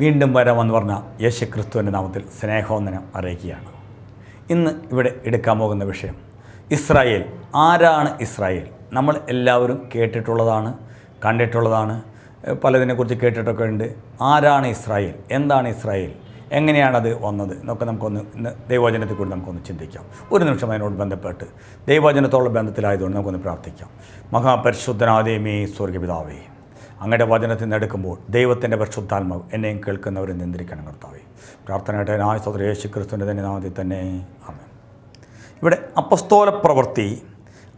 വീണ്ടും വരാമെന്ന് പറഞ്ഞ യേശു ക്രിസ്തുവിന്റെ നാമത്തിൽ സ്നേഹവന്ദനം അറിയിക്കുകയാണ്. ഇന്ന് ഇവിടെ എടുക്കാൻ പോകുന്ന വിഷയം ഇസ്രായേൽ. ആരാണ് ഇസ്രായേൽ? നമ്മൾ എല്ലാവരും കേട്ടിട്ടുള്ളതാണ് കണ്ടിട്ടുള്ളതാണ് പലതിനെക്കുറിച്ച് കേട്ടിട്ടൊക്കെ ഉണ്ട്. ആരാണ് ഇസ്രായേൽ? എന്താണ് ഇസ്രായേൽ? എങ്ങനെയാണത് വന്നത്? എന്നൊക്കെ നമുക്കൊന്ന് ഇന്ന് കൂടി നമുക്കൊന്ന് ചിന്തിക്കാം. ഒരു നിമിഷം അതിനോട് ബന്ധപ്പെട്ട് ദൈവവചനത്തോടുള്ള ബന്ധത്തിലായതുകൊണ്ട് നമുക്കൊന്ന് പ്രാർത്ഥിക്കാം. മഹാപരിശുദ്ധനാദേമേ സ്വർഗപിതാവേ അങ്ങയുടെ വചനത്തിൽ നിന്ന് എടുക്കുമ്പോൾ ദൈവത്തിന്റെ പരിശുദ്ധാത്മാവ് എന്നെയും കേൾക്കുന്നവരെ നിയന്ത്രിക്കണം കർത്താവേ. പ്രാർത്ഥനയായിട്ട് നായ സോദര യേശു ക്രിസ്തുവിന്റെ തന്നെ നാമത്തിൽ തന്നെ. ആമേൻ. ഇവിടെ അപ്പസ്തോല പ്രവൃത്തി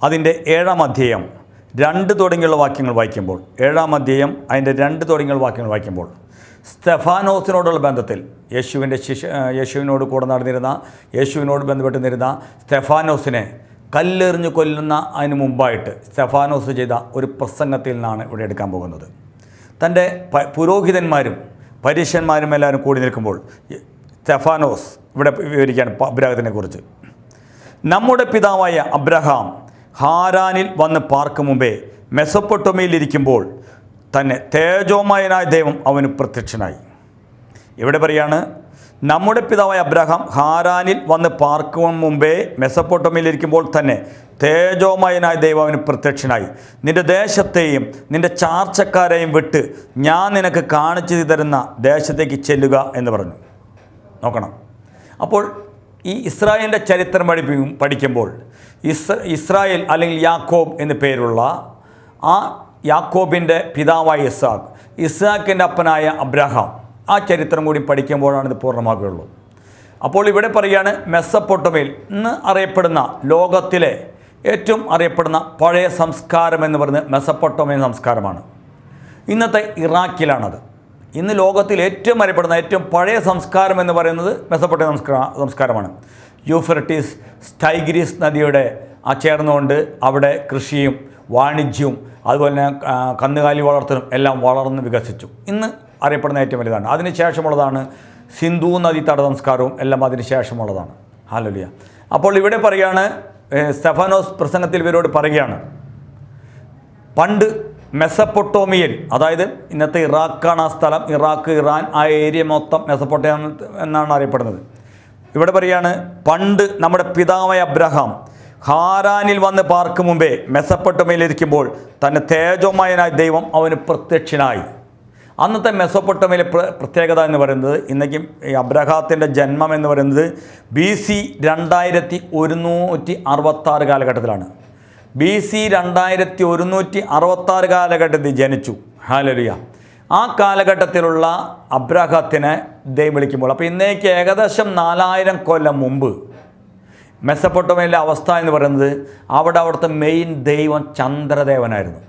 അതിന്റെ ഏഴാം അധ്യായം രണ്ട് തുടങ്ങിയുള്ള വാക്യങ്ങൾ വായിക്കുമ്പോൾ ഏഴാം അധ്യായം അതിന്റെ രണ്ട് തുടങ്ങിയുള്ള വാക്യങ്ങൾ വായിക്കുമ്പോൾ സ്തെഫാനോസിനോടുള്ള ബന്ധത്തിൽ യേശുവിന്റെ ശിഷ്യ യേശുവിനോട് കൂടെ നടന്നിരുന്ന യേശുവിനോട് ബന്ധപ്പെട്ട് നിരുന്ന സ്തെഫാനോസിനെ കല്ലെറിഞ്ഞ് കൊല്ലുന്ന അതിന് മുമ്പായിട്ട് സ്തെഫാനോസ് ചെയ്ത ഒരു പ്രസംഗത്തിൽ നിന്നാണ് ഇവിടെ എടുക്കാൻ പോകുന്നത്. തന്റെ പുരോഹിതന്മാരും പരീക്ഷന്മാരും എല്ലാവരും കൂടി നിൽക്കുമ്പോൾ സ്തെഫാനോസ് ഇവിടെ വിവരിക്കുകയാണ് അബ്രാഹത്തിനെ കുറിച്ച് നമ്മുടെ പിതാവായ അബ്രഹാം ഹാരാനിൽ വന്ന് പാർക്കും മുമ്പേ മെസ്സപ്പൊട്ടോമയിലിരിക്കുമ്പോൾ തന്നെ തേജോമയനായ ദൈവം അവന് പ്രത്യക്ഷനായി. ഇവിടെ പറയാണ്? നമ്മുടെ പിതാവായ അബ്രഹാം ഹാരാനിൽ വന്ന് പാർക്കുവാൻ മുമ്പേ മെസ്സപ്പൊട്ടോമയിലിരിക്കുമ്പോൾ തന്നെ തേജോമയനായ ദൈവം അവന് പ്രത്യക്ഷനായി. നിന്റെ ദേശത്തെയും നിന്റെ ചാർച്ചക്കാരെയും വിട്ട് ഞാൻ നിനക്ക് കാണിച്ചു തരുന്ന ദേശത്തേക്ക് ചെല്ലുക എന്ന് പറഞ്ഞു. നോക്കണം. അപ്പോൾ ഈ ഇസ്രായേലിന്റെ ചരിത്രം പഠിപ്പിക്കും പഠിക്കുമ്പോൾ ഇസ് ഇസ്രായേൽ അല്ലെങ്കിൽ യാക്കോബ് എന്നു പേരുള്ള ആ യാക്കോബിന്റെ പിതാവായ ഇസാഖ് ഇസാഖിന്റെ അപ്പനായ അബ്രഹാം. ആ ചരിത്രം കൂടി പഠിക്കുമ്പോഴാണ് ഇത് പൂർണമാകുകയുള്ളൂ. അപ്പോൾ ഇവിടെ പറയുകയാണ് മെസ്സപ്പൊട്ടമയിൽ ഇന്ന് അറിയപ്പെടുന്ന ലോകത്തിലെ ഏറ്റവും അറിയപ്പെടുന്ന പഴയ സംസ്കാരം എന്ന് പറയുന്നത് മെസ്സപ്പൊട്ടോമിയൻ സംസ്കാരമാണ്. ഇന്നത്തെ ഇറാഖിലാണത്. ഇന്ന് ലോകത്തിൽ ഏറ്റവും അറിയപ്പെടുന്ന ഏറ്റവും പഴയ സംസ്കാരം എന്ന് പറയുന്നത് മെസ്സപ്പൊട്ടോമിയ സംസ്കാര സംസ്കാരമാണ്. യൂഫ്രട്ടീസ് സ്റ്റൈഗ്രീസ് നദിയുടെ ആ ചേർന്നുകൊണ്ട് അവിടെ കൃഷിയും വാണിജ്യവും അതുപോലെ തന്നെ കന്നുകാലി വളർത്തലും എല്ലാം വളർന്ന് വികസിച്ചു. ഇന്ന് അറിയപ്പെടുന്ന ഏറ്റവും വലുതാണ്. അതിന് ശേഷമുള്ളതാണ് സിന്ധു നദി തട സംസ്കാരവും എല്ലാം അതിന് ശേഷമുള്ളതാണ്. ഹാലലിയ. അപ്പോൾ ഇവിടെ പറയുകയാണ് സ്റ്റെഫാനോസ് പ്രസംഗത്തിൽ ഇവരോട് പറയുകയാണ് പണ്ട് മെസപ്പൊട്ടോമിയൽ അതായത് ഇന്നത്തെ ഇറാഖാണ് ആ സ്ഥലം ഇറാഖ് ഇറാൻ ആ ഏരിയ മൊത്തം മെസപ്പൊട്ടോമിയ എന്നാണ് അറിയപ്പെടുന്നത്. ഇവിടെ പറയുകയാണ് പണ്ട് നമ്മുടെ പിതാവായ അബ്രഹാം ഹാരാനിൽ വന്ന് പാർക്കും മുമ്പേ മെസ്സപ്പൊട്ടോമിയയിലിരിക്കുമ്പോൾ തന്നെ തേജോമയനായ ദൈവം അവന് പ്രത്യക്ഷനായി. അന്നത്തെ മെസ്സപ്പൊട്ടോമിയിലെ പ്ര പ്രത്യേകത എന്ന് പറയുന്നത് ഇന്നേക്കും ഈ അബ്രഹാത്തിന്റെ ജന്മം എന്ന് പറയുന്നത് ബി സി രണ്ടായിരത്തി ഒരുന്നൂറ്റി അറുപത്താറ് കാലഘട്ടത്തിലാണ്. ബി സി രണ്ടായിരത്തി ഒരുന്നൂറ്റി അറുപത്താറ് കാലഘട്ടത്തിൽ ജനിച്ചു. ഹാലരിയ ആ കാലഘട്ടത്തിലുള്ള അബ്രഹത്തിനെ ദൈവം വിളിക്കുമ്പോൾ. അപ്പോൾ ഇന്നേക്ക് ഏകദേശം നാലായിരം കൊല്ലം മുമ്പ് മെസ്സപ്പൊട്ടോമയിലെ അവസ്ഥ എന്ന് പറയുന്നത് അവിടെ അവിടുത്തെ മെയിൻ ദൈവം ചന്ദ്രദേവനായിരുന്നു.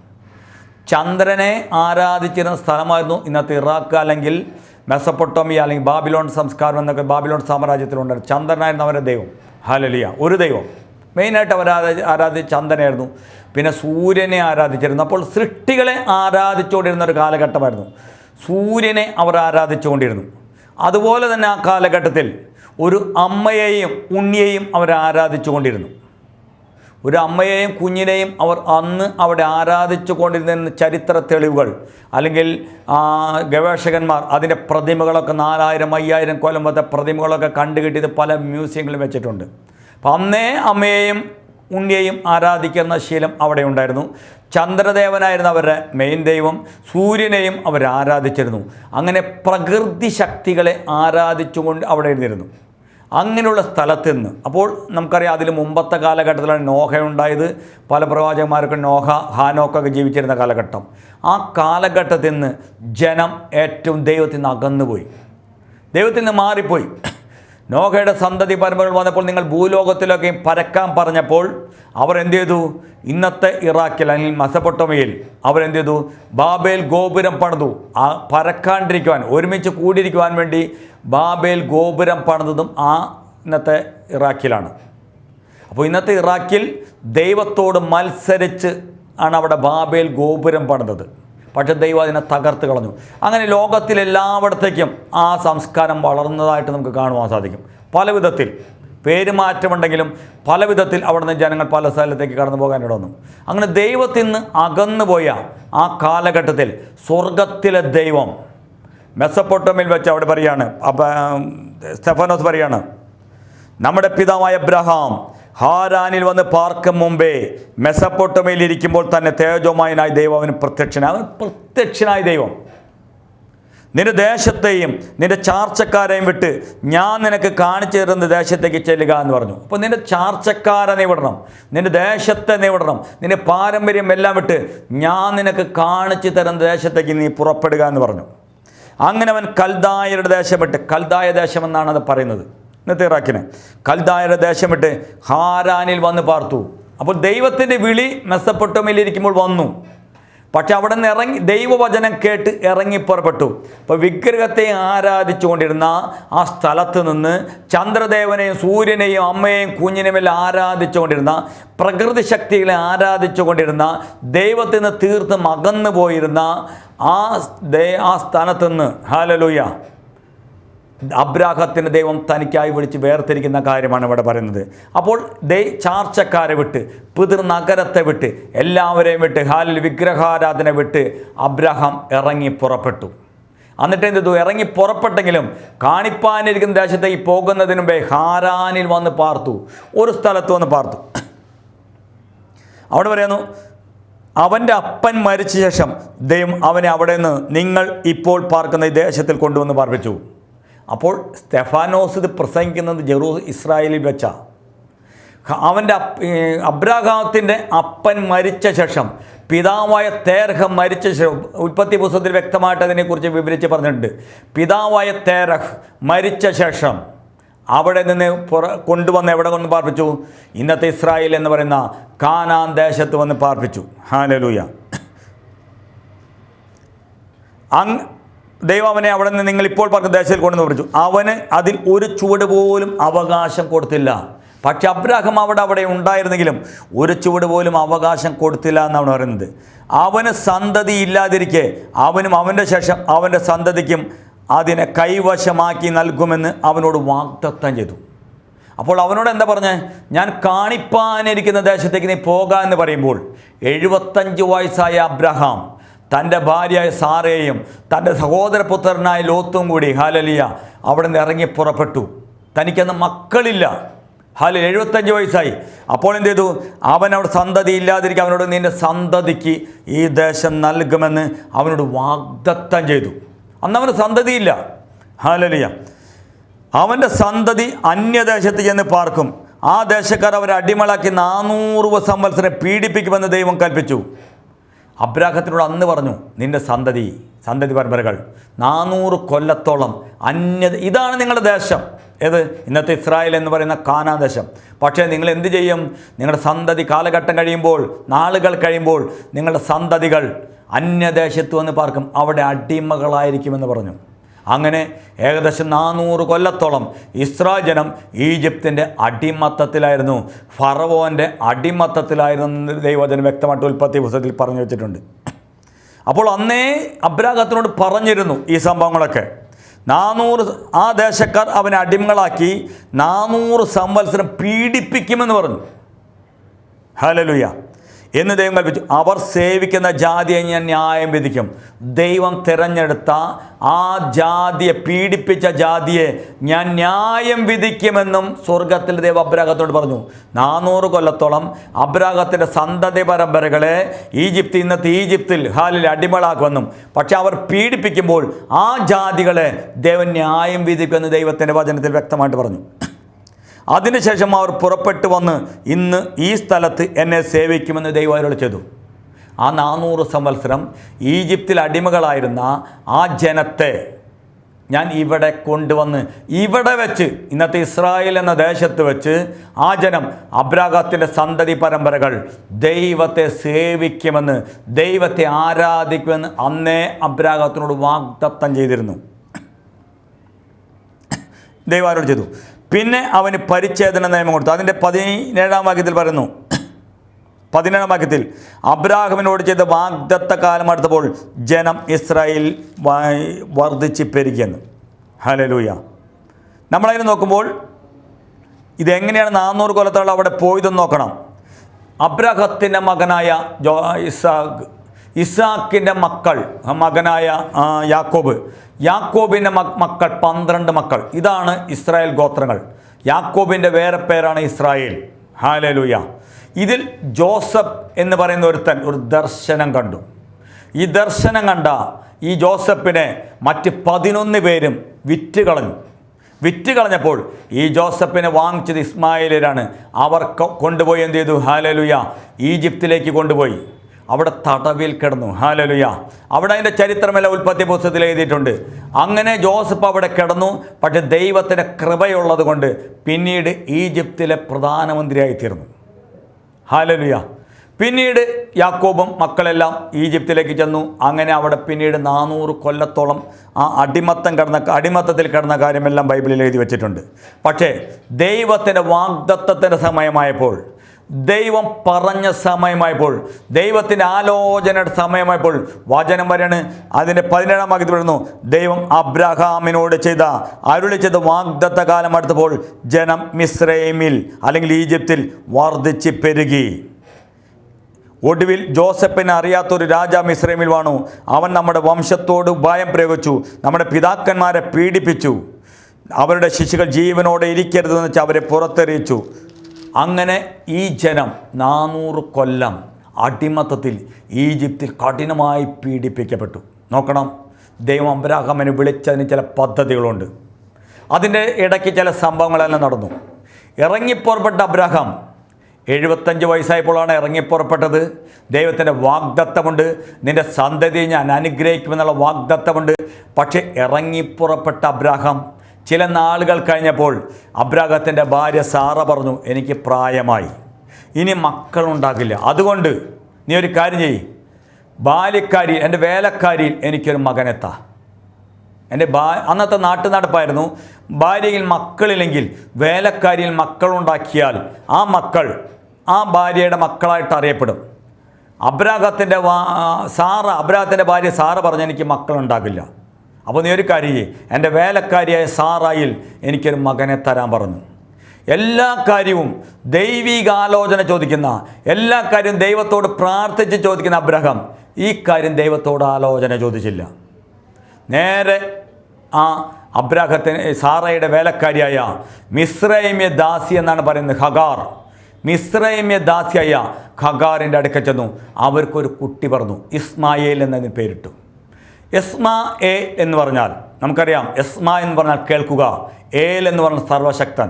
ചന്ദ്രനെ ആരാധിച്ചിരുന്ന സ്ഥലമായിരുന്നു ഇന്നത്തെ ഇറാഖ് അല്ലെങ്കിൽ മെസ്സപ്പൊട്ടോമിയ അല്ലെങ്കിൽ ബാബിലോൺ സംസ്കാരം എന്നൊക്കെ ബാബിലോൺ സാമ്രാജ്യത്തിലുണ്ടായിരുന്നു ചന്ദ്രനായിരുന്നു അവരുടെ ദൈവം. ഹലലിയ ഒരു ദൈവം. മെയിനായിട്ട് അവർ ആരാധി ആരാധിച്ച ചന്ദ്രനായിരുന്നു. പിന്നെ സൂര്യനെ ആരാധിച്ചിരുന്നു. അപ്പോൾ സൃഷ്ടികളെ ആരാധിച്ചുകൊണ്ടിരുന്ന ഒരു കാലഘട്ടമായിരുന്നു. സൂര്യനെ അവർ ആരാധിച്ചുകൊണ്ടിരുന്നു. അതുപോലെ തന്നെ ആ കാലഘട്ടത്തിൽ ഒരു അമ്മയെയും ഉണ്ണിയെയും അവർ ആരാധിച്ചുകൊണ്ടിരുന്നു. ഒരു അമ്മയെയും കുഞ്ഞിനെയും അവർ അന്ന് അവിടെ ആരാധിച്ചു കൊണ്ടിരുന്ന ചരിത്ര തെളിവുകൾ അല്ലെങ്കിൽ ഗവേഷകന്മാർ അതിന്റെ പ്രതിമകളൊക്കെ നാലായിരം അയ്യായിരം കൊല്ലം മുതൽ പ്രതിമകളൊക്കെ കണ്ടുകിട്ടിയത് പല മ്യൂസിയങ്ങളും വെച്ചിട്ടുണ്ട്. അപ്പം അന്നേ അമ്മയെയും ഉണ്ണിയെയും ആരാധിക്കുന്ന ശീലം അവിടെ ഉണ്ടായിരുന്നു. ചന്ദ്രദേവനായിരുന്ന അവരുടെ മെയിൻ ദൈവം. സൂര്യനെയും അവർ ആരാധിച്ചിരുന്നു. അങ്ങനെ പ്രകൃതി ശക്തികളെ ആരാധിച്ചുകൊണ്ട് അവിടെ ഇരുന്നിരുന്നു. അങ്ങനെയുള്ള സ്ഥലത്ത് നിന്ന്. അപ്പോൾ നമുക്കറിയാം അതിൽ മുമ്പത്തെ കാലഘട്ടത്തിലാണ് നോഹ ഉണ്ടായത്. പല പ്രവാചകന്മാർക്ക് നോഹ ഹാനോക്കൊക്കെ ജീവിച്ചിരുന്ന കാലഘട്ടം. ആ കാലഘട്ടത്തിൽ നിന്ന് ജനം ഏറ്റവും ദൈവത്തിൽ നിന്ന് അകന്നുപോയി. ദൈവത്തിൽ നിന്ന് മാറിപ്പോയി. നോഹയുടെ സന്തതി പരമ്പരകൾ വന്നപ്പോൾ നിങ്ങൾ ഭൂലോകത്തിലൊക്കെ പരക്കാൻ പറഞ്ഞപ്പോൾ അവർ എന്ത് ചെയ്തു? ഇന്നത്തെ ഇറാഖിൽ അല്ലെങ്കിൽ മസപ്പൊട്ടമയിൽ അവരെന്ത് ചെയ്തു? ബാബേൽ ഗോപുരം പണിതു. ആ പരക്കാണ്ടിരിക്കുവാൻ ഒരുമിച്ച് കൂടിയിരിക്കുവാൻ വേണ്ടി ബാബേൽ ഗോപുരം പണിതതും ആ ഇന്നത്തെ ഇറാഖിലാണ്. അപ്പോൾ ഇന്നത്തെ ഇറാഖിൽ ദൈവത്തോട് മത്സരിച്ച് ആണ് അവിടെ ബാബേൽ ഗോപുരം പണിതത്. പക്ഷേ ദൈവം അതിനെ തകർത്ത് കളഞ്ഞു. അങ്ങനെ ലോകത്തിലെല്ലായിടത്തേക്കും ആ സംസ്കാരം വളർന്നതായിട്ട് നമുക്ക് കാണുവാൻ സാധിക്കും. പല വിധത്തിൽ പേരുമാറ്റമുണ്ടെങ്കിലും പല വിധത്തിൽ അവിടുന്ന് ജനങ്ങൾ പല സ്ഥലത്തേക്ക് കടന്നു പോകാൻ ഇടവന്നു അങ്ങനെ ദൈവത്തിൽ നിന്ന് അകന്നുപോയ ആ കാലഘട്ടത്തിൽ സ്വർഗത്തിലെ ദൈവം മെസ്സപ്പൊട്ടമിൽ വെച്ച് അവിടെ പറയാണ് അപ്പം സ്റ്റെഫനോസ് പറയാണ് നമ്മുടെ പിതാവായ അബ്രഹാം ഹാരാനിൽ വന്ന് പാർക്കും മുമ്പേ മെസപ്പൊട്ടമയിൽ ഇരിക്കുമ്പോൾ തന്നെ തേജോമയനായ ദൈവം അവന് പ്രത്യക്ഷനായ പ്രത്യക്ഷനായ ദൈവം. നിന്റെ ദേശത്തെയും നിന്റെ ചാർച്ചക്കാരെയും വിട്ട് ഞാൻ നിനക്ക് കാണിച്ചു തരുന്ന ദേശത്തേക്ക് ചെല്ലുക എന്ന് പറഞ്ഞു. അപ്പോൾ നിന്റെ ചാർച്ചക്കാരെ നീ വിടണം. നിന്റെ ദേശത്തെ നീ വിടണം. നിന്റെ പാരമ്പര്യം എല്ലാം വിട്ട് ഞാൻ നിനക്ക് കാണിച്ചു തരുന്ന ദേശത്തേക്ക് നീ പുറപ്പെടുക എന്ന് പറഞ്ഞു. അങ്ങനെ അവൻ കൽദായരുടെ ദേശം വിട്ട് കൽദായ ദേശം എന്നാണ് അത് പറയുന്നത്. ഇന്നത്തെ ഇറാഖിന്. കൽദായരുടെ ദേശം വിട്ട് ഹാരാനിൽ വന്ന് പാർത്തു. അപ്പോൾ ദൈവത്തിന്റെ വിളി മെസ്സപ്പൊട്ടോമയിലിരിക്കുമ്പോൾ വന്നു. പക്ഷെ അവിടെ നിന്ന് ഇറങ്ങി ദൈവവചനം കേട്ട് ഇറങ്ങി പുറപ്പെട്ടു. അപ്പോൾ വിഗ്രഹത്തെ ആരാധിച്ചുകൊണ്ടിരുന്ന ആ സ്ഥലത്ത് നിന്ന് ചന്ദ്രദേവനെയും സൂര്യനെയും അമ്മയെയും കുഞ്ഞിനെയും എല്ലാം ആരാധിച്ചുകൊണ്ടിരുന്ന പ്രകൃതി ശക്തികളെ ആരാധിച്ചുകൊണ്ടിരുന്ന ദൈവത്തിൽ നിന്ന് തീർത്തും അകന്നു പോയിരുന്ന ആ ദേ ആ സ്ഥലത്ത് നിന്ന്. ഹാലലൂയ. അബ്രാഹത്തിന് ദൈവം തനിക്കായി വിളിച്ച് വേർതിരിക്കുന്ന കാര്യമാണ് ഇവിടെ പറയുന്നത്. അപ്പോൾ ദൈ ചാർച്ചക്കാരെ വിട്ട് പിതൃ നഗരത്തെ വിട്ട് എല്ലാവരെയും വിട്ട് ഹാലിൽ വിഗ്രഹാരാധന വിട്ട് അബ്രഹാം ഇറങ്ങി പുറപ്പെട്ടു. എന്നിട്ട് എന്ത് ഇറങ്ങി പുറപ്പെട്ടെങ്കിലും കാണിപ്പാനിരിക്കുന്ന ദേശത്തേക്ക് പോകുന്നതിന് മുമ്പേ ഹാരാനിൽ വന്ന് പാർത്തു. ഒരു സ്ഥലത്ത് വന്ന് പാർത്തു. അവിടെ പറയുന്നു അവന്റെ അപ്പൻ മരിച്ച ശേഷം ദൈവം അവനെ അവിടെ നിന്ന് നിങ്ങൾ ഇപ്പോൾ പാർക്കുന്ന ഈ ദേശത്തിൽ കൊണ്ടുവന്ന് പാർപ്പിച്ചു. അപ്പോൾ സ്റ്റെഫാനോസ് ഇത് പ്രസംഗിക്കുന്നത് ജെറൂ ഇസ്രായേലിൽ വെച്ച. അവന്റെ അബ്രാഹാമത്തിന്റെ അപ്പൻ മരിച്ച ശേഷം പിതാവായ തേരഹ് മരിച്ച ശേഷം ഉൽപ്പത്തി പുസ്തകത്തിൽ വ്യക്തമായിട്ട് അതിനെക്കുറിച്ച് വിവരിച്ച് പറഞ്ഞിട്ടുണ്ട്. പിതാവായ തേരഹ് മരിച്ച ശേഷം അവിടെ നിന്ന് പുറ കൊണ്ടുവന്ന് എവിടെ കൊണ്ട് പാർപ്പിച്ചു? ഇന്നത്തെ ഇസ്രായേൽ എന്ന് പറയുന്ന കാനാൻ ദേശത്ത് വന്ന് പാർപ്പിച്ചു. ഹാലലൂയ. അങ് ദൈവം അവനെ അവിടെ നിന്ന് നിങ്ങൾ ഇപ്പോൾ പറഞ്ഞ ദേശത്തിൽ കൊണ്ടുവന്ന് പറഞ്ഞു അവന് അതിൽ ഒരു ചുവട് പോലും അവകാശം കൊടുത്തില്ല. പക്ഷെ അബ്രാഹം അവിടെ അവിടെ ഉണ്ടായിരുന്നെങ്കിലും ഒരു ചുവട് പോലും അവകാശം കൊടുത്തില്ല എന്നാണ് പറയുന്നത്. അവന് സന്തതി ഇല്ലാതിരിക്കെ അവനും അവന്റെ ശേഷം അവന്റെ സന്തതിക്കും അതിനെ കൈവശമാക്കി നൽകുമെന്ന് അവനോട് വാഗ്ദത്തം ചെയ്തു. അപ്പോൾ അവനോട് എന്താ പറഞ്ഞേ? ഞാൻ കാണിപ്പാനിരിക്കുന്ന ദേശത്തേക്ക് നീ പോകാമെന്ന് പറയുമ്പോൾ എഴുപത്തഞ്ച് വയസ്സായ അബ്രഹാം തന്റെ ഭാര്യയായ സാറേയും തന്റെ സഹോദരപുത്രനായ ലോത്തും കൂടി ഹാലലിയ അവിടെ നിന്ന് ഇറങ്ങി പുറപ്പെട്ടു. തനിക്കന്ന് മക്കളില്ല. ഹാല എഴുപത്തഞ്ച് വയസ്സായി. അപ്പോൾ എന്ത് ചെയ്തു? അവൻ അവിടെ സന്തതി ഇല്ലാതിരിക്കുക അവനോട് നിന്റെ സന്തതിക്ക് ഈ ദേശം നൽകുമെന്ന് അവനോട് വാഗ്ദത്തം ചെയ്തു. അന്ന് അവന് സന്തതിയില്ല. ഹാലലിയ. അവന്റെ സന്തതി അന്യദേശത്ത് ചെന്ന് പാർക്കും. ആ ദേശക്കാർ അവരെ അടിമളാക്കി നാനൂറ് സംവത്സരം പീഡിപ്പിക്കുമെന്ന് ദൈവം കൽപ്പിച്ചു. അബ്രാഹത്തിനോട് അന്ന് പറഞ്ഞു നിന്റെ സന്തതി സന്തതി പരമ്പരകൾ നാനൂറ് കൊല്ലത്തോളം അന്യ ഇതാണ് നിങ്ങളുടെ ദേശം. ഏത്? ഇന്നത്തെ ഇസ്രായേൽ എന്ന് പറയുന്ന കാനാ ദേശം. പക്ഷേ നിങ്ങൾ എന്ത് ചെയ്യും? നിങ്ങളുടെ സന്തതി കാലഘട്ടം കഴിയുമ്പോൾ നാളുകൾ കഴിയുമ്പോൾ നിങ്ങളുടെ സന്തതികൾ അന്യദേശത്ത് വന്ന് പാർക്കും. അവിടെ അടിമകളായിരിക്കുമെന്ന് പറഞ്ഞു. അങ്ങനെ ഏകദേശം നാനൂറ് കൊല്ലത്തോളം ഇസ്രാ ജനം ഈജിപ്തിന്റെ അടിമത്തത്തിലായിരുന്നു. ഫറവോന്റെ അടിമത്തത്തിലായിരുന്നു ദൈവജനം വ്യക്തമായിട്ട് ഉൽപ്പത്തി പുസ്തകത്തിൽ പറഞ്ഞു വെച്ചിട്ടുണ്ട്. അപ്പോൾ അന്നേ അബ്രാഹത്തിനോട് പറഞ്ഞിരുന്നു ഈ സംഭവങ്ങളൊക്കെ. നാനൂറ് ആ ദേശക്കാർ അവനെ അടിമകളാക്കി നാനൂറ് സംവത്സരം പീഡിപ്പിക്കുമെന്ന് പറഞ്ഞു. ഹലലുയ എന്ന് ദൈവം കൽപ്പിച്ചു. അവർ സേവിക്കുന്ന ജാതിയെ ഞാൻ ന്യായം വിധിക്കും. ദൈവം തിരഞ്ഞെടുത്ത ആ ജാതിയെ പീഡിപ്പിച്ച ജാതിയെ ഞാൻ ന്യായം വിധിക്കുമെന്നും സ്വർഗത്തിൽ ദൈവം അബ്രാഹത്തോട് പറഞ്ഞു. നാനൂറ് കൊല്ലത്തോളം അബ്രാഹത്തിന്റെ സന്തതി പരമ്പരകളെ ഈജിപ്ത് ഇന്നത്തെ ഈജിപ്തിൽ ഹാലിൽ അടിമളാക്കുമെന്നും പക്ഷെ അവർ പീഡിപ്പിക്കുമ്പോൾ ആ ജാതികളെ ദൈവം ന്യായം വിധിക്കുമെന്ന് ദൈവത്തിന്റെ വചനത്തിൽ വ്യക്തമായിട്ട് പറഞ്ഞു. അതിനുശേഷം അവർ പുറപ്പെട്ടു വന്ന് ഇന്ന് ഈ സ്ഥലത്ത് എന്നെ സേവിക്കുമെന്ന് ദൈവം അവരോട് ചെയ്തു. ആ നാനൂറ് സംവത്സരം ഈജിപ്തിൽ അടിമകളായിരുന്ന ആ ജനത്തെ ഞാൻ ഇവിടെ കൊണ്ടുവന്ന് ഇവിടെ വെച്ച് ഇന്നത്തെ ഇസ്രായേൽ എന്ന ദേശത്ത് വെച്ച് ആ ജനം അബ്രാഹത്തിന്റെ സന്തതി പരമ്പരകൾ ദൈവത്തെ സേവിക്കുമെന്ന് ദൈവത്തെ ആരാധിക്കുമെന്ന് അന്നേ അബ്രാഹത്തിനോട് വാഗ്ദത്തം ചെയ്തിരുന്നു. ദൈവാരോട് ചെയ്തു. പിന്നെ അവന് പരിച്ഛേദന നിയമം കൊടുത്തു. അതിന്റെ പതിനേഴാം വാക്യത്തിൽ പറയുന്നു. പതിനേഴാം വാക്യത്തിൽ അബ്രാഹമിനോട് ചെയ്ത വാഗ്ദത്ത കാലം അടുത്തപ്പോൾ ജനം ഇസ്രായേൽ വർദ്ധിച്ച് പെരുകിയെന്ന്. ഹലലൂയ നമ്മളതിനെ നോക്കുമ്പോൾ ഇതെങ്ങനെയാണ് നാനൂറ് കൊല്ലത്തോളം അവിടെ പോയതെന്ന് നോക്കണം. അബ്രഹത്തിന്റെ മകനായ ജോ ഇസാഖ് ഇസാക്കിന്റെ മക്കൾ മകനായ യാക്കോബ്. യാക്കോബിന്റെ മക്കൾ പന്ത്രണ്ട് മക്കൾ. ഇതാണ് ഇസ്രായേൽ ഗോത്രങ്ങൾ. യാക്കോബിന്റെ വേറെ പേരാണ് ഇസ്രായേൽ. ഹാലലുയ. ഇതിൽ ജോസഫ് എന്ന് പറയുന്ന ഒരുത്തൻ ഒരു ദർശനം കണ്ടു. ഈ ദർശനം കണ്ട ഈ ജോസഫിനെ മറ്റ് പതിനൊന്ന് പേരും വിറ്റ് കളഞ്ഞു വിറ്റ് കളഞ്ഞപ്പോൾ ഈ ജോസഫിനെ വാങ്ങിച്ചത് ഇസ്മായിലരാണ് അവർ കൊണ്ടുപോയി എന്ത് ചെയ്തു? ഹാലലുയ. ഈജിപ്തിലേക്ക് കൊണ്ടുപോയി. അവിടെ തടവിൽ കിടന്നു. ഹാലലുയ അവിടെ അതിന്റെ ചരിത്രമെല്ലാം ഉൽപ്പത്തി പുസ്തകത്തിൽ എഴുതിയിട്ടുണ്ട്. അങ്ങനെ ജോസഫ് അവിടെ കിടന്നു. പക്ഷെ ദൈവത്തിന്റെ കൃപയുള്ളത് കൊണ്ട് പിന്നീട് ഈജിപ്തിലെ പ്രധാനമന്ത്രിയായി തീർന്നു ഹാലലുയ പിന്നീട് യാക്കോബും മക്കളെല്ലാം ഈജിപ്തിലേക്ക് ചെന്നു. അങ്ങനെ അവിടെ പിന്നീട് നാനൂറ് കൊല്ലത്തോളം ആ അടിമത്തം കിടന്ന അടിമത്തത്തിൽ കിടന്ന കാര്യമെല്ലാം ബൈബിളിൽ എഴുതി വെച്ചിട്ടുണ്ട്. പക്ഷേ ദൈവത്തിന്റെ വാഗ്ദത്തത്തിന്റെ സമയമായപ്പോൾ ദൈവം പറഞ്ഞ സമയമായപ്പോൾ ദൈവത്തിന്റെ ആലോചനയുടെ സമയമായപ്പോൾ വചനം വരെയാണ് അതിന്റെ പതിനേഴാം ഭാഗത്ത് വരുന്നു. ദൈവം അബ്രഹാമിനോട് ചെയ്ത അരുളി ചെയ്ത വാഗ്ദത്ത കാലം അടുത്തപ്പോൾ ജനം മിസ്രൈമിൽ അല്ലെങ്കിൽ ഈജിപ്തിൽ വർദ്ധിച്ച് പെരുകി. ഒടുവിൽ ജോസഫിനെ അറിയാത്തൊരു രാജ മിസ്രൈമിൽ വാണു. അവൻ നമ്മുടെ വംശത്തോട് ഭയം പ്രയോഗിച്ചു നമ്മുടെ പിതാക്കന്മാരെ പീഡിപ്പിച്ചു. അവരുടെ ശിശുക്കൾ ജീവനോടെ ഇരിക്കരുതെന്ന് വെച്ച് അവരെ പുറത്തെറിയിച്ചു. അങ്ങനെ ഈ ജനം നാനൂറ് കൊല്ലം അടിമത്തത്തിൽ ഈജിപ്തിൽ കഠിനമായി പീഡിപ്പിക്കപ്പെട്ടു. നോക്കണം ദൈവം അബ്രാഹമന് വിളിച്ചതിന് ചില പദ്ധതികളുണ്ട്. അതിന്റെ ഇടയ്ക്ക് ചില സംഭവങ്ങളെല്ലാം നടന്നു. ഇറങ്ങിപ്പുറപ്പെട്ട അബ്രഹാം എഴുപത്തഞ്ച് വയസ്സായപ്പോഴാണ് ഇറങ്ങിപ്പുറപ്പെട്ടത് ദൈവത്തിന്റെ വാഗ്ദത്തമുണ്ട്. നിന്റെ സന്തതിയെ ഞാൻ അനുഗ്രഹിക്കുമെന്നുള്ള വാഗ്ദത്തമുണ്ട്. പക്ഷേ ഇറങ്ങിപ്പുറപ്പെട്ട അബ്രാഹാം ചില നാളുകൾ കഴിഞ്ഞപ്പോൾ അബ്രാഹത്തിന്റെ ഭാര്യ സാറ പറഞ്ഞു എനിക്ക് പ്രായമായി. ഇനി മക്കളുണ്ടാകില്ല. അതുകൊണ്ട് നീ ഒരു കാര്യം ചെയ്യ്. ബാല്യക്കാരി എന്റെ വേലക്കാരിയിൽ എനിക്കൊരു മകനെത്താ എന്റെ ബാ അന്നത്തെ നാട്ടു നടപ്പായിരുന്നു ഭാര്യയിൽ മക്കളില്ലെങ്കിൽ വേലക്കാരിയിൽ മക്കളുണ്ടാക്കിയാൽ ആ മക്കൾ ആ ഭാര്യയുടെ മക്കളായിട്ട് അറിയപ്പെടും. അബ്രാഹത്തിന്റെ സാറ അബ്രാഹത്തിന്റെ ഭാര്യ സാറ പറഞ്ഞു എനിക്ക് മക്കളുണ്ടാകില്ല. അപ്പോൾ നീ ഒരു കാര്യം എന്റെ വേലക്കാരിയായ സാറായിൽ എനിക്കൊരു മകനെ തരാൻ പറഞ്ഞു. എല്ലാ കാര്യവും ദൈവികാലോചന ചോദിക്കുന്ന എല്ലാ കാര്യവും ദൈവത്തോട് പ്രാർത്ഥിച്ച് ചോദിക്കുന്ന അബ്രഹാം ഈ കാര്യം ദൈവത്തോട് ആലോചന ചോദിച്ചില്ല. നേരെ ആ അബ്രാഹത്തിന് സാറയുടെ വേലക്കാരിയായ മിശ്രൈമ്യ ദാസി എന്നാണ് പറയുന്നത് ഹഗാർ മിശ്രൈമ്യ ദാസിയായ ഖഗാറിന്റെ അടുക്കൽ ചെന്നു. അവർക്കൊരു കുട്ടി പറഞ്ഞു ഇസ്മായേൽ എന്നതിന് പേരിട്ടു. എസ്മാ എ എന്ന് പറഞ്ഞാൽ നമുക്കറിയാം എസ്മ എന്ന് പറഞ്ഞാൽ കേൾക്കുക ഏൽ എന്ന് പറഞ്ഞാൽ സർവശക്തൻ.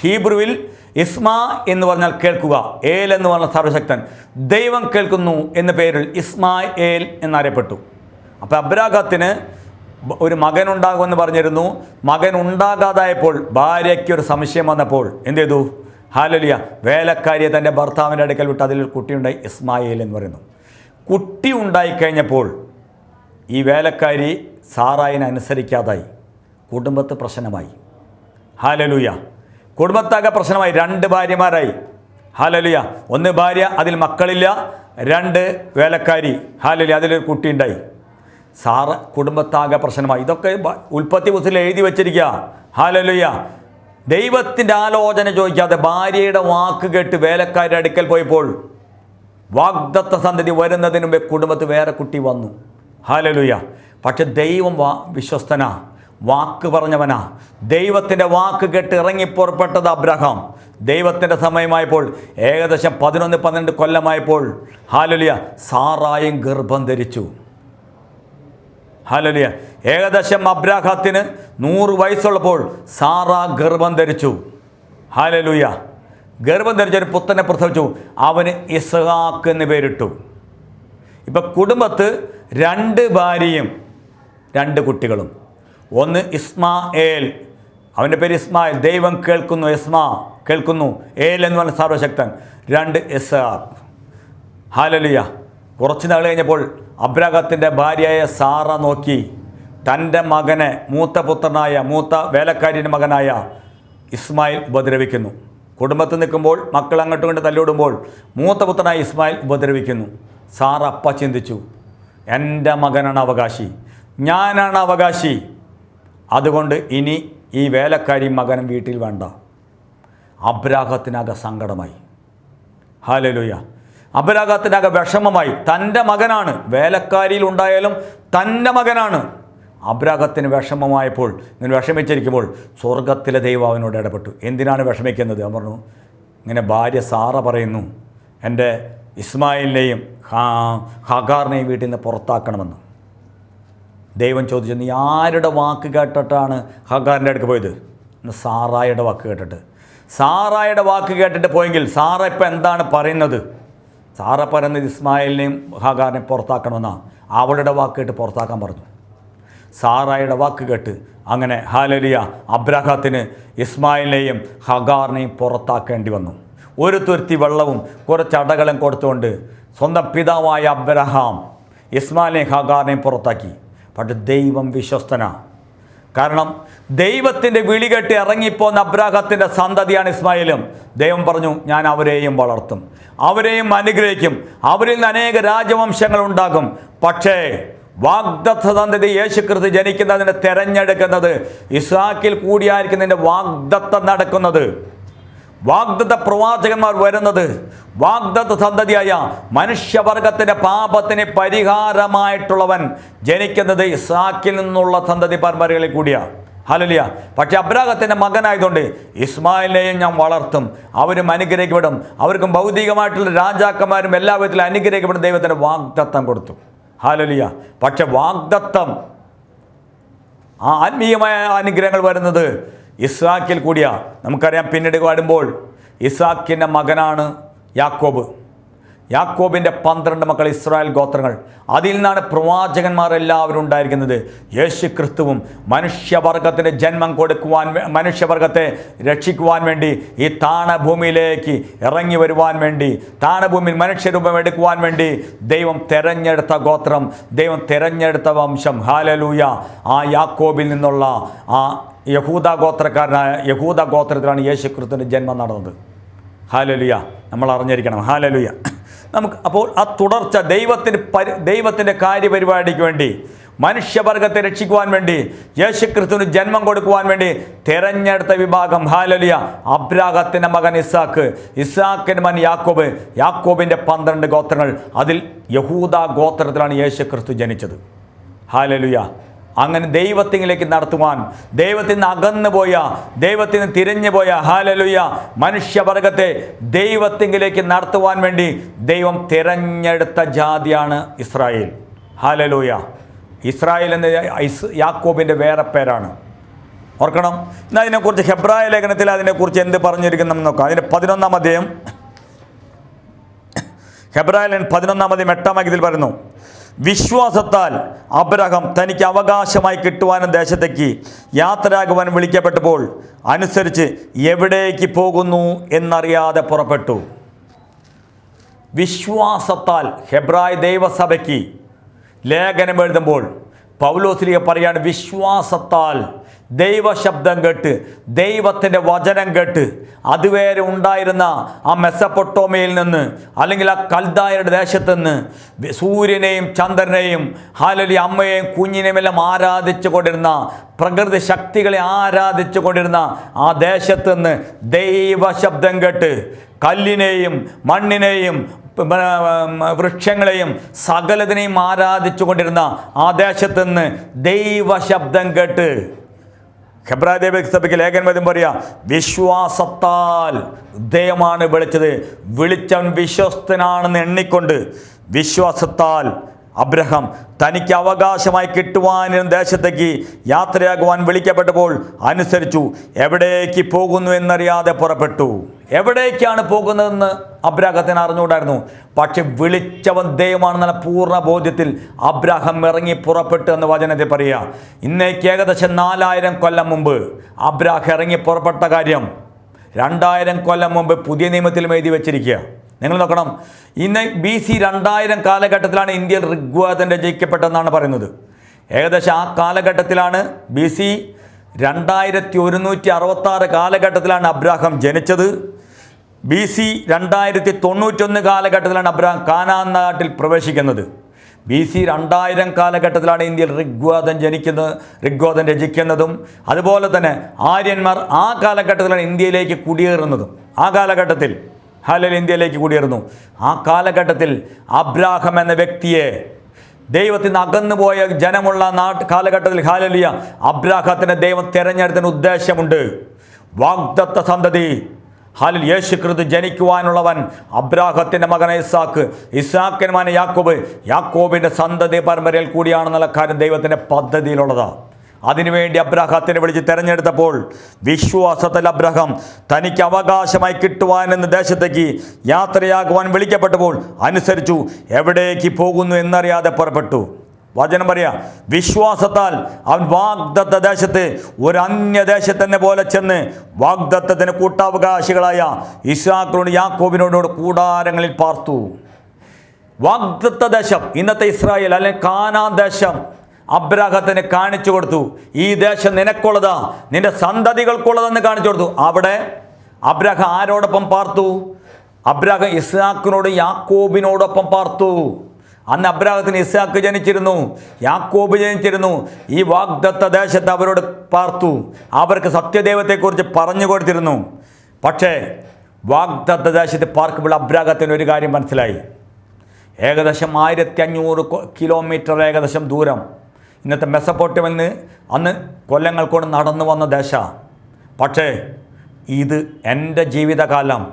ഹീബ്രുവിൽ ഇസ്മ എന്ന് പറഞ്ഞാൽ കേൾക്കുക ഏൽ എന്ന് പറഞ്ഞാൽ സർവശക്തൻ. ദൈവം കേൾക്കുന്നു എന്ന പേരിൽ ഇസ്മാ ഏൽ എന്നറിയപ്പെട്ടു. അപ്പോൾ അബ്രാഹത്തിന് ഒരു മകൻ ഉണ്ടാകുമെന്ന് പറഞ്ഞിരുന്നു. മകൻ ഉണ്ടാകാതായപ്പോൾ ഭാര്യയ്ക്ക് ഒരു സംശയം വന്നപ്പോൾ എന്ത് ചെയ്തു? ഹാലലിയ. വേലക്കാരിയെ തന്റെ ഭർത്താവിന്റെ അടുക്കൽ വിട്ട് അതിലൊരു കുട്ടിയുണ്ടായി ഇസ്മായേൽ എന്ന് പറയുന്നു. കുട്ടി ഉണ്ടായിക്കഴിഞ്ഞപ്പോൾ ഈ വേലക്കാരി സാറായിനെ അനുസരിക്കാതായി. കുടുംബത്ത് പ്രശ്നമായി. ഹാലലുയ. കുടുംബത്താകെ പ്രശ്നമായി. രണ്ട് ഭാര്യമാരായി. ഹാലലുയ. ഒന്ന് ഭാര്യ അതിൽ മക്കളില്ല. രണ്ട് വേലക്കാരി. ഹാലലുയ അതിലൊരു കുട്ടി ഉണ്ടായി സാറ് കുടുംബത്താകെ പ്രശ്നമായി. ഇതൊക്കെ ഉൽപ്പത്തി പുസ്തകത്തിൽ എഴുതി വെച്ചിരിക്കുക ഹാലലുയ. ദൈവത്തിന്റെ ആലോചന ചോദിക്കാതെ ഭാര്യയുടെ വാക്ക് കേട്ട് വേലക്കാരുടെ അടുക്കൽ പോയപ്പോൾ വാഗ്ദത്ത സന്തതി വരുന്നതിന് മുമ്പേ കുടുംബത്ത് വേറെ കുട്ടി വന്നു. ഹാലലുയ. പക്ഷെ ദൈവം വാ വിശ്വസ്തനാ വാക്ക് പറഞ്ഞവനാ. ദൈവത്തിന്റെ വാക്ക് കേട്ട് ഇറങ്ങി പുറപ്പെട്ടത് അബ്രഹാം. ദൈവത്തിന്റെ സമയമായപ്പോൾ ഏകദേശം പതിനൊന്ന് പന്ത്രണ്ട് കൊല്ലമായപ്പോൾ ഹാലലിയ സാറായും ഗർഭം ധരിച്ചു. ഹാലലിയ. ഏകദേശം അബ്രാഹത്തിന് നൂറ് വയസ്സുള്ളപ്പോൾ സാറ ഗർഭം ധരിച്ചു. ഹാലലുയ. ഗർഭം ധരിച്ച ഒരു പുത്തനെ പ്രസവിച്ചു. അവന് ഇസഹാക്ക് എന്ന് പേരിട്ടു. ഇപ്പം കുടുംബത്ത് രണ്ട് ഭാര്യയും രണ്ട് കുട്ടികളും. ഒന്ന് ഇസ്മായേൽ. അവന്റെ പേര് ഇസ്മായിൽ. ദൈവം കേൾക്കുന്നു ഇസ്മാ കേൾക്കുന്നു. ഏൽ എന്ന് പറഞ്ഞ സർവശക്തൻ. രണ്ട് എസ്ആർ ഹാലലിയ. കുറച്ച് നാൾ കഴിഞ്ഞപ്പോൾ അബ്രാഹത്തിന്റെ ഭാര്യയായ സാറ നോക്കി. തന്റെ മകനെ മൂത്ത പുത്രനായ മൂത്ത വേലക്കാരിന്റെ മകനായ ഇസ്മായിൽ ഉപദ്രവിക്കുന്നു. കുടുംബത്തിൽ നിൽക്കുമ്പോൾ മക്കൾ അങ്ങോട്ടും ഇങ്ങോട്ട് തല്ലിവിടുമ്പോൾ മൂത്ത പുത്രനായ ഇസ്മായിൽ ഉപദ്രവിക്കുന്നു. സാറ അപ്പ ചിന്തിച്ചു. എന്റെ മകനാണ് അവകാശി. ഞാനാണ് അവകാശി. അതുകൊണ്ട് ഇനി ഈ വേലക്കാരി മകനും വീട്ടിൽ വേണ്ട. അബ്രാഹത്തിനാകെ സങ്കടമായി. ഹാലലുയ അബ്രാഹത്തിനാകെ വിഷമമായി. തന്റെ മകനാണ്. വേലക്കാരിയിൽ ഉണ്ടായാലും തന്റെ മകനാണ്. അബ്രാഹത്തിന് വിഷമമായപ്പോൾ ഇങ്ങനെ വിഷമിച്ചിരിക്കുമ്പോൾ സ്വർഗത്തിലെ ദൈവം അവനോട് ഇടപെട്ടു. എന്തിനാണ് വിഷമിക്കുന്നത്? അവൻ പറഞ്ഞു ഇങ്ങനെ ഭാര്യ സാറ പറയുന്നു എന്റെ ഇസ്മായിലിനെയും ഹഗാറിനെയും വീട്ടിൽ നിന്ന് പുറത്താക്കണമെന്ന്. ദൈവം ചോദിച്ചു നീ ആരുടെ വാക്ക് കേട്ടിട്ടാണ് ഹഗാറിന്റെ അടുക്ക് പോയത്? സാറായുടെ വാക്ക് കേട്ടിട്ട്. സാറായുടെ വാക്ക് കേട്ടിട്ട് പോയെങ്കിൽ സാറ ഇപ്പം എന്താണ് പറയുന്നത്? സാറ പറയുന്നത് ഇസ്മായിലിനെയും ഹഗാറിനെയും പുറത്താക്കണമെന്നാണ് അവളുടെ വാക്ക് കേട്ട് പുറത്താക്കാൻ പറഞ്ഞു. സാറായുടെ വാക്ക് കേട്ട് അങ്ങനെ ഹാലലിയ അബ്രഹത്തിന് ഇസ്മായിലിനെയും ഹഗാറിനെയും പുറത്താക്കേണ്ടി വന്നു. ഒരു തുരുത്തി വെള്ളവും കുറച്ച് അടകളും കൊടുത്തുകൊണ്ട് സ്വന്തം പിതാവായ അബ്രഹാം ഇസ്മാലെ ഹഗാറിനെയും പുറത്താക്കി. പക്ഷെ ദൈവം വിശ്വസ്തനാണ് കാരണം ദൈവത്തിന്റെ വിളി കെട്ടി ഇറങ്ങിപ്പോന്ന അബ്രാഹത്തിന്റെ സന്തതിയാണ് ഇസ്മായിലും. ദൈവം പറഞ്ഞു ഞാൻ അവരെയും വളർത്തും. അവരെയും അനുഗ്രഹിക്കും. അവരിൽ നിന്ന് അനേക രാജവംശങ്ങൾ ഉണ്ടാകും. പക്ഷേ വാഗ്ദത്ത സന്തതി യേശുക്രിസ്തു ജനിക്കുന്നതിനെ തിരഞ്ഞെടുക്കുന്നത് ഇസ്ഹാക്കിൽ കൂടിയായിരിക്കുന്നതിന്റെ വാഗ്ദത്തം നടക്കുന്നത്. വാഗ്ദത്ത പ്രവാചകന്മാർ വരുന്നത് വാഗ്ദത്ത സന്തതിയായ മനുഷ്യവർഗത്തിന്റെ പാപത്തിന് പരിഹാരമായിട്ടുള്ളവൻ ജനിക്കുന്നത് ഇസാക്കിൽ നിന്നുള്ള സന്തതി പരമ്പരകളിൽ കൂടിയാണ് ഹലലിയ പക്ഷെ അബ്രാഹത്തിന്റെ മകനായതുകൊണ്ട് ഇസ്മായിലിനെയും ഞാൻ വളർത്തും അവരും അനുഗ്രഹിക്കപ്പെടും അവർക്കും ഭൗതികമായിട്ടുള്ള രാജാക്കന്മാരും എല്ലാ വിധത്തിലും അനുഗ്രഹിക്കപ്പെടും ദൈവത്തിന് വാഗ്ദത്തം കൊടുത്തു. ഹാലലിയ പക്ഷെ വാഗ്ദത്തം ആ ആത്മീയമായ അനുഗ്രഹങ്ങൾ വരുന്നത് ഇസ്ഹാക്കിൽ കൂടിയാ. നമുക്കറിയാം പിന്നീട് പാടുമ്പോൾ ഇസ്ഹാക്കിന്റെ മകനാണ് യാക്കോബ്. യാക്കോബിന്റെ പന്ത്രണ്ട് മക്കൾ ഇസ്രായേൽ ഗോത്രങ്ങൾ. അതിൽ നിന്നാണ് പ്രവാചകന്മാരെല്ലാവരും ഉണ്ടായിരിക്കുന്നത്. യേശു ക്രിസ്തുവും മനുഷ്യവർഗത്തിന് ജന്മം കൊടുക്കുവാൻ മനുഷ്യവർഗത്തെ രക്ഷിക്കുവാൻ വേണ്ടി ഈ താണഭൂമിയിലേക്ക് ഇറങ്ങി വരുവാൻ വേണ്ടി താണഭൂമിയിൽ മനുഷ്യരൂപം എടുക്കുവാൻ വേണ്ടി ദൈവം തെരഞ്ഞെടുത്ത ഗോത്രം ദൈവം തെരഞ്ഞെടുത്ത വംശം. ഹാലലൂയ. ആ യാക്കോബിൽ നിന്നുള്ള ആ യഹൂദ ഗോത്രക്കാരനായ യഹൂദ ഗോത്രത്തിലാണ് യേശു ക്രിസ്തുവിന്റെ ജന്മം നടന്നത്. ഹാലലുയ. നമ്മൾ അറിഞ്ഞിരിക്കണം. ഹാലലുയ. നമുക്ക് അപ്പോൾ ആ തുടർച്ച ദൈവത്തിന് പരി ദൈവത്തിന്റെ കാര്യപരിപാടിക്ക് വേണ്ടി മനുഷ്യവർഗത്തെ രക്ഷിക്കുവാൻ വേണ്ടി യേശുക്രിസ്തുവിന് ജന്മം കൊടുക്കുവാൻ വേണ്ടി തിരഞ്ഞെടുത്ത വിഭാഗം ഹാലലിയ. അബ്രാഹത്തിന്റെ മകൻ ഇസാക്ക് ഇസാക്കിന്റെ മൻ യാക്കോബ് യാക്കോബിന്റെ പന്ത്രണ്ട് ഗോത്രങ്ങൾ. അതിൽ യഹൂദ ഗോത്രത്തിലാണ് യേശുക്രിസ്തു ജനിച്ചത്. ഹാലലുയ. അങ്ങനെ ദൈവത്തിലേക്ക് നടത്തുവാൻ ദൈവത്തിൽ നിന്ന് അകന്നു പോയ ദൈവത്തിൽ നിന്ന് തിരിഞ്ഞു പോയ ഹാലലുയ മനുഷ്യവർഗത്തെ ദൈവത്തിങ്കിലേക്ക് നടത്തുവാൻ വേണ്ടി ദൈവം തിരഞ്ഞെടുത്ത ജാതിയാണ് ഇസ്രായേൽ. ഹാലലൂയ ഇസ്രായേൽ എന്ന യാക്കോബിന്റെ വേറെ പേരാണ്. ഓർക്കണം എന്നാൽ അതിനെക്കുറിച്ച് ഹെബ്രായ ലേഖനത്തിൽ അതിനെക്കുറിച്ച് എന്ത് പറഞ്ഞിരിക്കുന്നു നോക്കാം അതിന്റെ പതിനൊന്നാം അധ്യായം. ഹെബ്രായലൻ പതിനൊന്നാം അധ്യായം എട്ടാം വാക്യത്തിൽ പറയുന്നു വിശ്വാസത്താൽ അബ്രഹം തനിക്ക് അവകാശമായി കിട്ടുവാനും ദേശത്തേക്ക് യാത്രയാകുവാൻ വിളിക്കപ്പെട്ടപ്പോൾ അനുസരിച്ച് എവിടേക്ക് പോകുന്നു എന്നറിയാതെ പുറപ്പെട്ടു. വിശ്വാസത്താൽ ഹെബ്രായ ദൈവസഭയ്ക്ക് ലേഖനം എഴുതുമ്പോൾ പൗലോസ്ലിയ പറയാണ് വിശ്വാസത്താൽ ദൈവശബ്ദം കേട്ട് ദൈവത്തിന്റെ വചനം കേട്ട് അതുവരെ ഉണ്ടായിരുന്ന ആ മെസ്സപ്പൊട്ടോമയിൽ നിന്ന് അല്ലെങ്കിൽ ആ കൽദായരുടെ ദേശത്ത് നിന്ന് സൂര്യനെയും ചന്ദ്രനെയും ഹാലലി അമ്മയെയും കുഞ്ഞിനെയും എല്ലാം ആരാധിച്ചു കൊണ്ടിരുന്ന പ്രകൃതി ശക്തികളെ ആരാധിച്ചു കൊണ്ടിരുന്ന ആ ദേശത്ത് നിന്ന് ദൈവശബ്ദം കേട്ട് കല്ലിനെയും മണ്ണിനെയും വൃക്ഷങ്ങളെയും സകലതിനെയും ആരാധിച്ചു കൊണ്ടിരുന്ന ആ ദേശത്ത് നിന്ന് ദൈവശബ്ദം കേട്ട്. ഹെബ്രായ ദൈവസഭയ്ക്ക് ലേഖനം വരും പറയാ വിശ്വാസത്താൽ ദൈവമാണ് വിളിച്ചത്. വിളിച്ചവൻ വിശ്വസ്തനാണെന്ന് എണ്ണിക്കൊണ്ട് വിശ്വാസത്താൽ അബ്രഹാം തനിക്ക് അവകാശമായി കിട്ടുവാനും ദേശത്തേക്ക് യാത്രയാകുവാൻ വിളിക്കപ്പെട്ടപ്പോൾ അനുസരിച്ചു എവിടേക്ക് പോകുന്നു എന്നറിയാതെ പുറപ്പെട്ടു. എവിടേക്കാണ് പോകുന്നതെന്ന് അബ്രാഹത്തിന് അറിഞ്ഞുകൂടായിരുന്നു. പക്ഷെ വിളിച്ചവൻ ദൈവമാണെന്നുള്ള പൂർണ ബോധ്യത്തിൽ അബ്രാഹം ഇറങ്ങി പുറപ്പെട്ടു എന്ന് വചനത്തെ പറയുക. ഇന്നേക്ക് ഏകദേശം നാലായിരം കൊല്ലം മുമ്പ് അബ്രാഹം ഇറങ്ങി പുറപ്പെട്ട കാര്യം രണ്ടായിരം കൊല്ലം മുമ്പ് പുതിയ നിയമത്തിലും എഴുതി വെച്ചിരിക്കുക. നിങ്ങൾ നോക്കണം. ഇന്ന് ബി സി രണ്ടായിരം കാലഘട്ടത്തിലാണ് ഇന്ത്യയിൽ ഋഗ്വേദം രചിക്കപ്പെട്ടതെന്നാണ് പറയുന്നത്. ഏകദേശം ആ കാലഘട്ടത്തിലാണ് ബി സി രണ്ടായിരത്തി ഒരുന്നൂറ്റി അറുപത്താറ് കാലഘട്ടത്തിലാണ് അബ്രാഹം ജനിച്ചത്. ബി സി രണ്ടായിരത്തി തൊണ്ണൂറ്റൊന്ന് കാലഘട്ടത്തിലാണ് അബ്രാഹം കാനാൻ നാട്ടിൽ പ്രവേശിക്കുന്നത്. ബി സി രണ്ടായിരം കാലഘട്ടത്തിലാണ് ഇന്ത്യയിൽ ഋഗ്വേദം ജനിക്കുന്നത് ഋഗ്വേദം രചിക്കുന്നതും. അതുപോലെ തന്നെ ആര്യന്മാർ ആ കാലഘട്ടത്തിലാണ് ഇന്ത്യയിലേക്ക് കുടിയേറുന്നതും. ആ കാലഘട്ടത്തിൽ ഹാലൽ ഇന്ത്യയിലേക്ക് കൂടിയിരുന്നു. ആ കാലഘട്ടത്തിൽ അബ്രാഹം എന്ന വ്യക്തിയെ ദൈവത്തിന് അകന്നുപോയ ജനമുള്ള നാട്ട് കാലഘട്ടത്തിൽ ഹാലലിയ അബ്രാഹത്തിന് ദൈവം തിരഞ്ഞെടുത്തിന് ഉദ്ദേശമുണ്ട്. വാഗ്ദത്ത സന്തതി. ഹാലിൽ യേശു ക്രിസ്തു ജനിക്കുവാനുള്ളവൻ അബ്രാഹത്തിന്റെ മകൻ ഇസാക്ക്. ഇസാക്കിന് മകൻ യാക്കോബ്. യാക്കോബിന്റെ സന്തതി പരമ്പരയിൽ കൂടിയാണെന്നുള്ള കാര്യം ദൈവത്തിന്റെ പദ്ധതിയിലുള്ളതാണ്. അതിനുവേണ്ടി അബ്രഹത്തിനെ വിളിച്ച് തെരഞ്ഞെടുത്തപ്പോൾ വിശ്വാസത്തിൽ അബ്രഹം തനിക്ക് അവകാശമായി കിട്ടുവാനെന്ന ദേശത്തേക്ക് യാത്രയാകുവാൻ വിളിക്കപ്പെട്ടപ്പോൾ അനുസരിച്ചു എവിടേക്ക് പോകുന്നു എന്നറിയാതെ പുറപ്പെട്ടു. വചനം പറയാ വിശ്വാസത്താൽ അവൻ വാഗ്ദത്ത ദേശത്ത് ഒരു അന്യദേശത്തെന്നെ പോലെ ചെന്ന് വാഗ്ദത്തത്തിന് കൂട്ടാവകാശികളായ ഇസാക്കിനോട് യാക്കോബിനോട് കൂടാരങ്ങളിൽ പാർത്തു. വാഗ്ദത്ത ദേശം ഇന്നത്തെ ഇസ്രായേൽ അല്ലെങ്കിൽ കാനാൻ ദേശം അബ്രാഹത്തിന് കാണിച്ചു കൊടുത്തു. ഈ ദേശം നിനക്കുള്ളതാ. നിന്റെ സന്തതികൾക്കുള്ളതെന്ന് കാണിച്ചു കൊടുത്തു. അവിടെ അബ്രാഹം ആരോടൊപ്പം പാർത്തു? അബ്രാഹം ഇസ്ഹാക്കിനോട് യാക്കോബിനോടൊപ്പം പാർത്തു. അന്ന് അബ്രാഹത്തിന് ഇസ്ഹാക്ക് ജനിച്ചിരുന്നു. യാക്കോബ് ജനിച്ചിരുന്നു. ഈ വാഗ്ദത്ത ദേശത്ത് അവരോട് പാർത്തു. അവർക്ക് സത്യദൈവത്തെക്കുറിച്ച് പറഞ്ഞു കൊടുത്തിരുന്നു. പക്ഷേ വാഗ്ദത്ത ദേശത്ത് പാർക്കുമ്പോൾ അബ്രാഹത്തിന് ഒരു കാര്യം മനസ്സിലായി. ഏകദേശം ആയിരത്തി അഞ്ഞൂറ് കിലോമീറ്റർ ഏകദേശം ദൂരം. ഇന്നത്തെ മെസ്സപ്പോട്ടമെന്ന് അന്ന് കൊല്ലങ്ങൾ കൊണ്ട് നടന്നു വന്ന ദേശ. പക്ഷേ ഇത് എന്റെ ജീവിതകാലം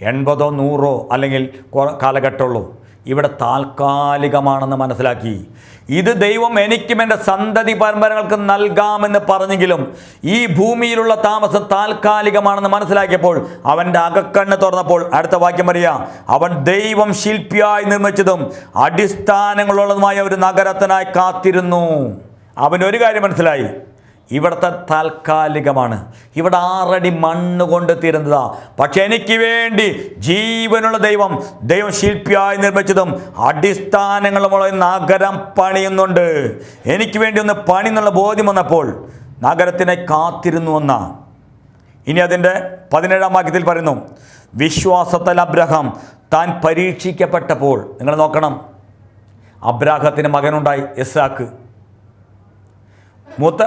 എൺപതോ നൂറോ അല്ലെങ്കിൽ കാലഘട്ടമുള്ളൂ. ഇവിടെ താൽക്കാലികമാണെന്ന് മനസ്സിലാക്കി. ഇത് ദൈവം എനിക്കും എന്റെ സന്തതി പരമ്പരകൾക്ക് നൽകാമെന്ന് പറഞ്ഞെങ്കിലും ഈ ഭൂമിയിലുള്ള താമസം താൽക്കാലികമാണെന്ന് മനസ്സിലാക്കിയപ്പോൾ അവന്റെ അകക്കണ്ണ് തുറന്നപ്പോൾ അടുത്ത വാക്യം അറിയാം അവൻ ദൈവം ശില്പിയായി നിർമ്മിച്ചതും അടിസ്ഥാനങ്ങളുള്ളതുമായ ഒരു നഗരത്തിനായി കാത്തിരുന്നു. ഒരു കാര്യം മനസ്സിലായി. ഇവിടുത്തെ താൽക്കാലികമാണ്. ഇവിടെ ആറടി മണ്ണ് കൊണ്ട് തീരുന്നതാ. പക്ഷെ എനിക്ക് വേണ്ടി ജീവനുള്ള ദൈവം ദൈവം ശില്പിയായി നിർമ്മിച്ചതും അടിസ്ഥാനങ്ങളുമുള്ള നഗരം പണിയുന്നുണ്ട്. എനിക്ക് വേണ്ടി ഒന്ന് പണി എന്നുള്ള ബോധ്യം വന്നപ്പോൾ നഗരത്തിനെ കാത്തിരുന്നു എന്ന. ഇനി അതിന്റെ പതിനേഴാം വാക്യത്തിൽ പറയുന്നു വിശ്വാസത്തിൽ അബ്രഹാം താൻ പരീക്ഷിക്കപ്പെട്ടപ്പോൾ നിങ്ങൾ നോക്കണം. അബ്രാഹത്തിന് മകനുണ്ടായി ഇസാക്ക് മൂത്ത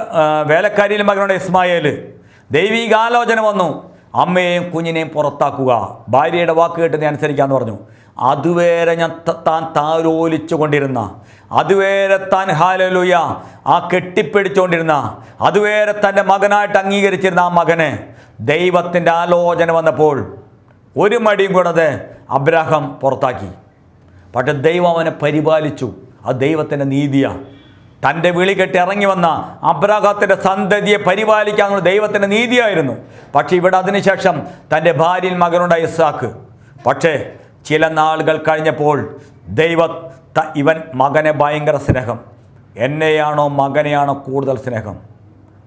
വേലക്കാരിയിൽ മകനോട് ഇസ്മായേൽ ദൈവികാലോചന വന്നു. അമ്മയെയും കുഞ്ഞിനെയും പുറത്താക്കുക. ഭാര്യയുടെ വാക്ക് കേട്ട് ഞാൻ അനുസരിക്കാമെന്ന് പറഞ്ഞു. അതുവരെ ഞാൻ താൻ താരോലിച്ചു കൊണ്ടിരുന്ന. അതുവരെ താൻ ഹാലലുയ ആ കെട്ടിപ്പിടിച്ചുകൊണ്ടിരുന്ന അതുവരെ തന്റെ മകനായിട്ട് അംഗീകരിച്ചിരുന്ന ആ മകനെ ദൈവത്തിന്റെ ആലോചന വന്നപ്പോൾ ഒരു മടിയും കൂടാതെ അബ്രാഹം പുറത്താക്കി. പക്ഷെ ദൈവം അവനെ പരിപാലിച്ചു. അത് ദൈവത്തിന്റെ നീതിയാണ് തന്റെ വിളി കെട്ടി ഇറങ്ങി വന്ന അബ്രാഹത്തിന്റെ സന്തതിയെ പരിപാലിക്കാനുള്ള ദൈവത്തിന്റെ നീതിയായിരുന്നു. പക്ഷേ ഇവിടെ അതിനുശേഷം തന്റെ ഭാര്യയിൽ മകനുണ്ടായ ഇസാക്ക് പക്ഷേ ചില നാളുകൾ കഴിഞ്ഞപ്പോൾ ദൈവ ഇവൻ മകനെ ഭയങ്കര സ്നേഹം. എന്നെയാണോ മകനെയാണോ കൂടുതൽ സ്നേഹം?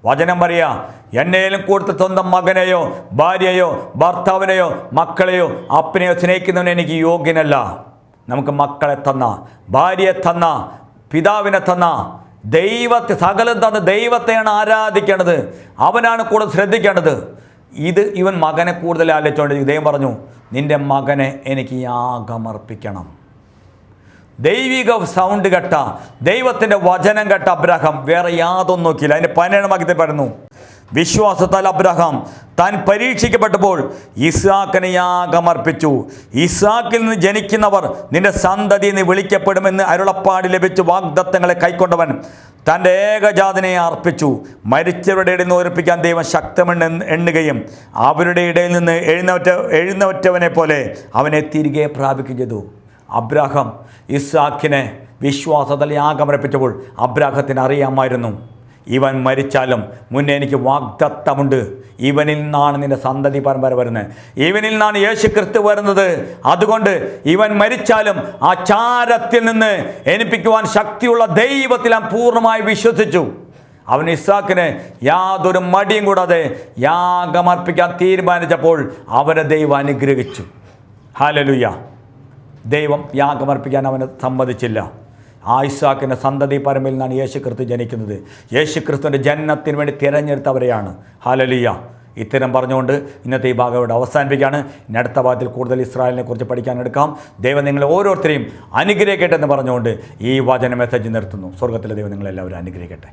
വചനം പറയാ എന്നേലും കൂടുതൽ സ്വന്തം മകനെയോ ഭാര്യയോ ഭർത്താവിനെയോ മക്കളെയോ അപ്പനെയോ സ്നേഹിക്കുന്നവനെ എനിക്ക് യോഗ്യനല്ല. നമുക്ക് മക്കളെ തന്ന ഭാര്യയെ തന്ന പിതാവിനെ തന്ന ദൈവത്തെ സകലം തന്ന ദൈവത്തെയാണ് ആരാധിക്കേണ്ടത്. അവനാണ് കൂടുതൽ ശ്രദ്ധിക്കേണ്ടത്. ഇത് ഇവൻ മകനെ കൂടുതൽ ആലോചിച്ചുകൊണ്ട് ദൈവം പറഞ്ഞു നിന്റെ മകനെ എനിക്ക് യാഗമർപ്പിക്കണം ദൈവിക സൗണ്ട് കേട്ട ദൈവത്തിന്റെ വചനം കേട്ട അബ്രഹം വേറെ യാതൊന്നും നോക്കിയില്ല. അതിന്റെ പതിനേഴാം വാക്യത്തിൽ പറയുന്നു വിശ്വാസത്താൽ അബ്രഹാം താൻ പരീക്ഷിക്കപ്പെട്ടപ്പോൾ ഇസാക്കിനെ യാഗമർപ്പിച്ചു ഇസാക്കിൽ നിന്ന് ജനിക്കുന്നവർ നിന്റെ സന്തതി എന്ന് വിളിക്കപ്പെടുമെന്ന് അരുളപ്പാട് ലഭിച്ചു വാഗ്ദത്തങ്ങളെ കൈക്കൊണ്ടവൻ തന്റെ ഏകജാതിനെ അർപ്പിച്ചു. മരിച്ചവരുടെ ഇടയിൽ നിന്ന് ഓർപ്പിക്കാൻ ദൈവം ശക്തമെന്ന് എണ്ണുകയും അവരുടെ ഇടയിൽ നിന്ന് എഴുന്നവറ്റ എഴുന്നവറ്റവനെ പോലെ അവനെ തിരികെ പ്രാപിക്കുകയും ചെയ്തു. അബ്രാഹം ഇസാക്കിനെ വിശ്വാസത്തിൽ യാഗമർപ്പിച്ചപ്പോൾ അബ്രാഹത്തിന് അറിയാമായിരുന്നു. ഇവൻ മരിച്ചാലും മുന്നേ എനിക്ക് വാഗ്ദത്തമുണ്ട്. ഇവനിൽ നിന്നാണ് നിന്റെ സന്തതി പരമ്പര വരുന്നത്. ഇവനിൽ നിന്നാണ് യേശു ക്രിസ്തു വരുന്നത്. അതുകൊണ്ട് ഇവൻ മരിച്ചാലും ആ ചാരത്തിൽ നിന്ന് എനിപ്പിക്കുവാൻ ശക്തിയുള്ള ദൈവത്തിൽ ഞാൻ പൂർണമായി വിശ്വസിച്ചു. അവൻ ഇസാക്കിന് യാതൊരു മടിയും കൂടാതെ യാഗമർപ്പിക്കാൻ തീരുമാനിച്ചപ്പോൾ അവരെ ദൈവം അനുഗ്രഹിച്ചു. ഹാലലുയ്യ ദൈവം യാഗമർപ്പിക്കാൻ അവന് സമ്മതിച്ചില്ല. ആ ഇസാക്കിന്റെ സന്തതി പരമ്പിൽ നിന്നാണ് യേശു ക്രിസ്തു ജനിക്കുന്നത്. യേശു ക്രിസ്തുവിന്റെ ജനനത്തിന് വേണ്ടി തിരഞ്ഞെടുത്തവരെയാണ്. ഹാലലിയ ഇത്തരം പറഞ്ഞുകൊണ്ട് ഇന്നത്തെ ഈ ഭാഗം ഇവിടെ അവസാനിപ്പിക്കുകയാണ്. ഇനി അടുത്ത ഭാഗത്തിൽ കൂടുതൽ ഇസ്രായേലിനെ കുറിച്ച് പഠിക്കാൻ എടുക്കാം. ദൈവം നിങ്ങളെ ഓരോരുത്തരെയും അനുഗ്രഹിക്കട്ടെ എന്ന് പറഞ്ഞുകൊണ്ട് ഈ വചന മെസ്സേജ് നിർത്തുന്നു. സ്വർഗത്തിലെ ദൈവം നിങ്ങളെല്ലാവരും അനുഗ്രഹിക്കട്ടെ.